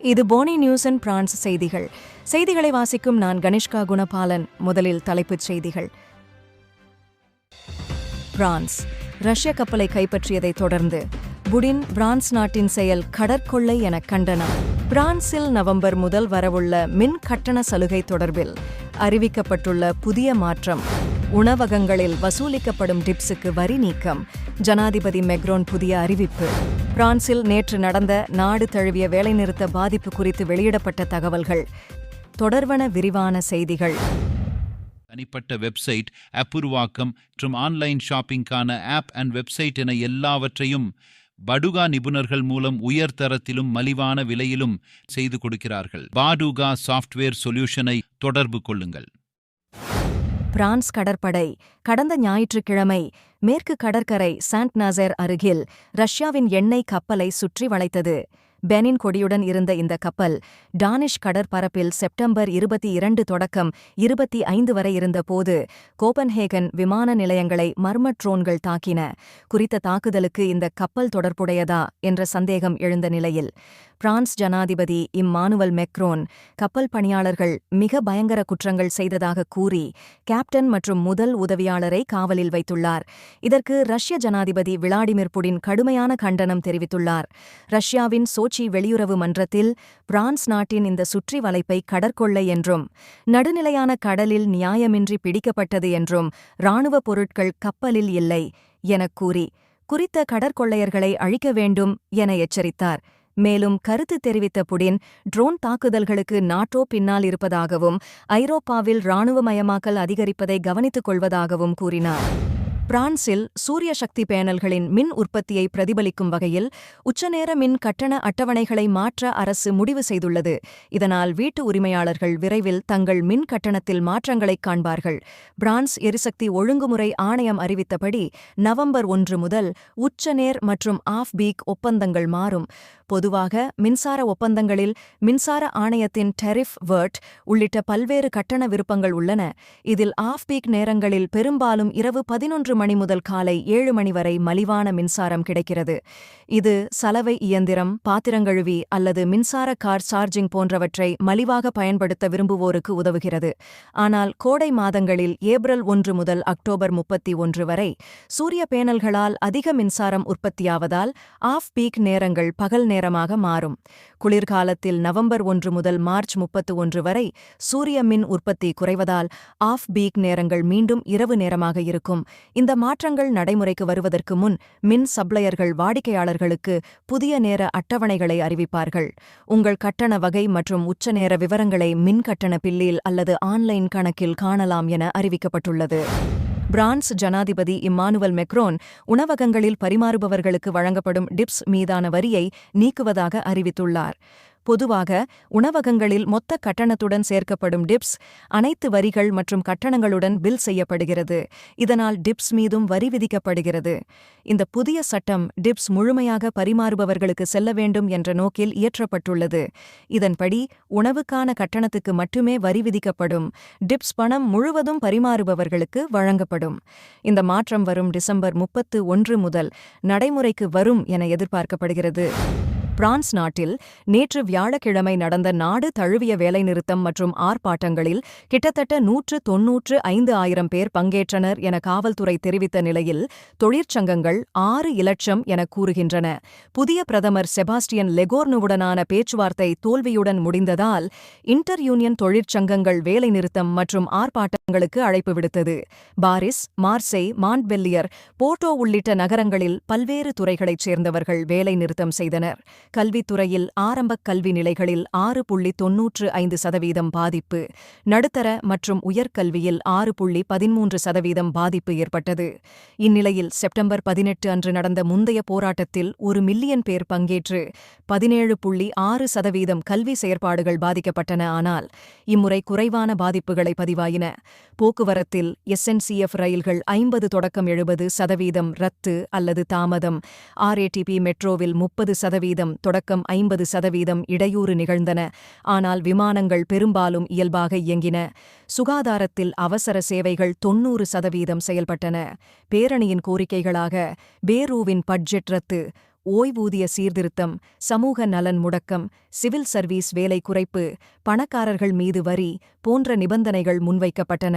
இது Fani news and France செய்திகள். செய்திகளை வாசிக்கும் நான் கணேஷ்கா குணபாலன் முதலில் தலைப்புச் செய்திகள். பிரான்ஸ். ரஷ்ய கப்பலை கைப்பற்றியதைத் தொடர்ந்து புடின் பிரான்ஸ் நாட்டின் செயல் கடற்கொள்ளை என கண்டனம். பிரான்சில் நவம்பர் முதல் வரவுள்ள மின் கட்டண சலுகை தொடர்பில் அறிவிக்கப்பட்டுள்ள புதிய மாற்றம். உணவகங்களில் வசூலிக்கப்படும் டிப்ஸுக்கு வரி நீக்கம். ஜனாதிபதி மெக்ரோன் புதிய அறிவிப்பு. பிரான்சில் நேற்று நடந்த நாடு தழுவிய வேலைநிறுத்த பாதிப்பு குறித்து வெளியிடப்பட்ட தகவல்கள். தொடர்வன விரிவான செய்திகள். தனிப்பட்ட வெப்சைட் அப்புருவாக்கம் மற்றும் ஆன்லைன் ஷாப்பிங்கான ஆப் அண்ட் வெப்சைட் என எல்லாவற்றையும் படுகா நிபுணர்கள் மூலம் உயர் தரத்திலும் மலிவான விலையிலும் செய்து கொடுக்கிறார்கள். பாடுகா சாஃப்ட்வேர் சொல்யூஷனை தொடர்பு கொள்ளுங்கள். பிரான்ஸ் கடற்படை கடந்த ஞாயிற்றுக்கிழமை மேற்கு கடற்கரை சாண்ட் நாசர் அருகில் ரஷ்யாவின் எண்ணெய் கப்பலை சுற்றி வளைத்தது. பெனின் கொடியுடன் இருந்த இந்த கப்பல் டானிஷ் கடற்பரப்பில் செப்டம்பர் இருபத்தி இரண்டு தொடக்கம் இருபத்தி ஐந்து வரை இருந்தபோது கோபன்ஹேகன் விமான நிலையங்களை மர்ம ட்ரோன்கள் தாக்கின. குறித்த தாக்குதலுக்கு இந்த கப்பல் தொடர்புடையதா என்ற சந்தேகம் எழுந்த நிலையில் பிரான்ஸ் ஜனாதிபதி இம்மானுவல் மெக்ரோன் கப்பல் பணியாளர்கள் மிக பயங்கர குற்றங்கள் செய்ததாக கூறி கேப்டன் மற்றும் முதல் உதவியாளரை காவலில் வைத்துள்ளார். இதற்கு ரஷ்ய ஜனாதிபதி விளாடிமிர் புடின் கடுமையான கண்டனம் தெரிவித்துள்ளார். ரஷ்யாவின் சோச்சி வெளியுறவு மன்றத்தில் பிரான்ஸ் நாட்டின் இந்த சுற்றி வளைப்பை கடற்கொள்ளை என்றும் நடுநிலையான கடலில் நியாயமின்றி பிடிக்கப்பட்டது என்றும் இராணுவ பொருட்கள் கப்பலில் இல்லை எனக் கூறி குறித்த கடற்கொள்ளையர்களை அழிக்க வேண்டும் என எச்சரித்தார். மேலும் கருத்து தெரிவித்த புடின் ட்ரோன் தாக்குதல்களுக்கு நாட்டோ பின்னால் இருப்பதாகவும் ஐரோப்பாவில் இராணுவமயமாக்கல் அதிகரிப்பதை கவனித்துக் கொள்வதாகவும் கூறினார். பிரான்சில் சூரிய சக்தி பேனல்களின் மின் உற்பத்தியை பிரதிபலிக்கும் வகையில் உச்சநேர மின் கட்டண அட்டவணைகளை மாற்ற அரசு முடிவு செய்துள்ளது. இதனால் வீட்டு உரிமையாளர்கள் விரைவில் தங்கள் மின் கட்டணத்தில் மாற்றங்களைக் காண்பார்கள். பிரான்ஸ் எரிசக்தி ஒழுங்குமுறை ஆணையம் அறிவித்தபடி நவம்பர் ஒன்று முதல் உச்சநேர் மற்றும் ஆஃப் பீக் ஒப்பந்தங்கள் மாறும். பொதுவாக மின்சார ஒப்பந்தங்களில் மின்சார ஆணையத்தின் டெரிஃப் வேர்ட் உள்ளிட்ட பல்வேறு கட்டண விருப்பங்கள் உள்ளன. இதில் ஆஃப் பீக் நேரங்களில் பெரும்பாலும் இரவு பதினொன்று மணி முதல் காலை ஏழு மணி வரை மலிவான மின்சாரம் கிடைக்கிறது. இது சலவை இயந்திரம் பாத்திரங்கழுவி அல்லது மின்சார கார் சார்ஜிங் போன்றவற்றை மலிவாக பயன்படுத்த விரும்புவோருக்கு உதவுகிறது. ஆனால் கோடை மாதங்களில் ஏப்ரல் ஒன்று முதல் அக்டோபர் முப்பத்தி ஒன்று வரை சூரிய பேனல்களால் அதிக மின்சாரம் உற்பத்தியாவதால் ஆஃப் பீக் நேரங்கள் பகல் நேரமாக மாறும். குளிர்காலத்தில் நவம்பர் ஒன்று முதல் மார்ச் முப்பத்து ஒன்று வரை சூரிய மின் உற்பத்தி குறைவதால் ஆஃப் பீக் நேரங்கள் மீண்டும் இரவு நேரமாக இருக்கும். இந்த இந்த மாற்றங்கள் நடைமுறைக்கு வருவதற்கு முன் மின் சப்ளையர்கள் வாடிக்கையாளர்களுக்கு புதிய நேர அட்டவணைகளை அறிவிப்பார்கள். உங்கள் கட்டண வகை மற்றும் உச்ச நேர விவரங்களை மின் கட்டண பில்லில் அல்லது ஆன்லைன் கணக்கில் காணலாம் என அறிவிக்கப்பட்டுள்ளது. பிரான்ஸ் ஜனாதிபதி இம்மானுவல் மெக்ரோன் உணவகங்களில் பரிமாறுபவர்களுக்கு வழங்கப்படும் டிப்ஸ் மீதான வரியை நீக்குவதாக அறிவித்துள்ளார். பொதுவாக உணவகங்களில் மொத்த கட்டணத்துடன் சேர்க்கப்படும் டிப்ஸ் அனைத்து வரிகள் மற்றும் கட்டணங்களுடன் பில் செய்யப்படுகிறது. இதனால் டிப்ஸ் மீதும் வரி விதிக்கப்படுகிறது. இந்த புதிய சட்டம் டிப்ஸ் முழுமையாக பரிமாறுபவர்களுக்கு செல்ல வேண்டும் என்ற நோக்கில் இயற்றப்பட்டுள்ளது. இதன்படி உணவுக்கான கட்டணத்துக்கு மட்டுமே வரி விதிக்கப்படும். டிப்ஸ் பணம் முழுவதும் பரிமாறுபவர்களுக்கு வழங்கப்படும். இந்த மாற்றம் வரும் டிசம்பர் முப்பத்து ஒன்று முதல் நடைமுறைக்கு வரும் என எதிர்பார்க்கப்படுகிறது. பிரான்ஸ் நாட்டில் நேற்று வியாழக்கிழமை நடந்த நாடு தழுவிய வேலைநிறுத்தம் மற்றும் ஆர்ப்பாட்டங்களில் கிட்டத்தட்ட நூற்று தொன்னூற்று ஐந்து ஆயிரம் பேர் பங்கேற்றனர் என காவல்துறை தெரிவித்த நிலையில் தொழிற்சங்கங்கள் ஆறு இலட்சம் என கூறுகின்றன. புதிய பிரதமர் செபாஸ்டியன் லெகோர்னுவுடனான பேச்சுவார்த்தை தோல்வியுடன் முடிந்ததால் இன்டர் யூனியன் தொழிற்சங்கங்கள் வேலைநிறுத்தம் மற்றும் ஆர்ப்பாட்டங்களுக்கு அழைப்பு விடுத்தது. பாரிஸ் மார்சே மாண்ட்பெல்லியர் போர்ட்டோ உள்ளிட்ட நகரங்களில் பல்வேறு துறைகளைச் சேர்ந்தவர்கள் வேலைநிறுத்தம் செய்தனர். கல்வித்துறையில் ஆரம்பக் கல்வி நிலைகளில் ஆறு புள்ளி தொன்னூற்று ஐந்து சதவீதம் பாதிப்பு நடுத்தர மற்றும் உயர்கல்வியில் ஆறு புள்ளி பதிமூன்று சதவீதம் பாதிப்பு ஏற்பட்டது. இந்நிலையில் செப்டம்பர் பதினெட்டு அன்று நடந்த முந்தைய போராட்டத்தில் ஒரு மில்லியன் பேர் பங்கேற்று பதினேழு புள்ளி ஆறு சதவீதம் கல்வி செயற்பாடுகள் பாதிக்கப்பட்டன. ஆனால் இம்முறை குறைவான பாதிப்புகளை பதிவாயின. போக்குவரத்தில் எஸ்என்சிஎஃப் ரயில்கள் ஐம்பது தொடக்கம் எழுபது சதவீதம் ரத்து அல்லது தாமதம் ஆர்ஏடிபி மெட்ரோவில் முப்பது சதவீதம் தொடக்கம் ஐம்பது சதவீதம் இடையூறு நிகழ்ந்தன. ஆனால் விமானங்கள் பெரும்பாலும் இயல்பாக இயங்கின. சுகாதாரத்தில் அவசர சேவைகள் தொன்னூறு சதவீதம் செயல்பட்டன. பேரணியின் கோரிக்கைகளாக பேரூவின் பட்ஜெட் ரத்து ஓய்வூதிய சீர்திருத்தம் சமூக நலன் முடக்கம் சிவில் சர்வீஸ் வேலை குறைப்பு பணக்காரர்கள் மீது வரி போன்ற நிபந்தனைகள் முன்வைக்கப்பட்டன.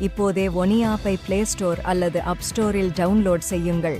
இப்போதே ஒனியாப்பை பிளே ஸ்டோர் அல்லது அப் ஸ்டோரில் டவுன்லோட் செய்யுங்கள்.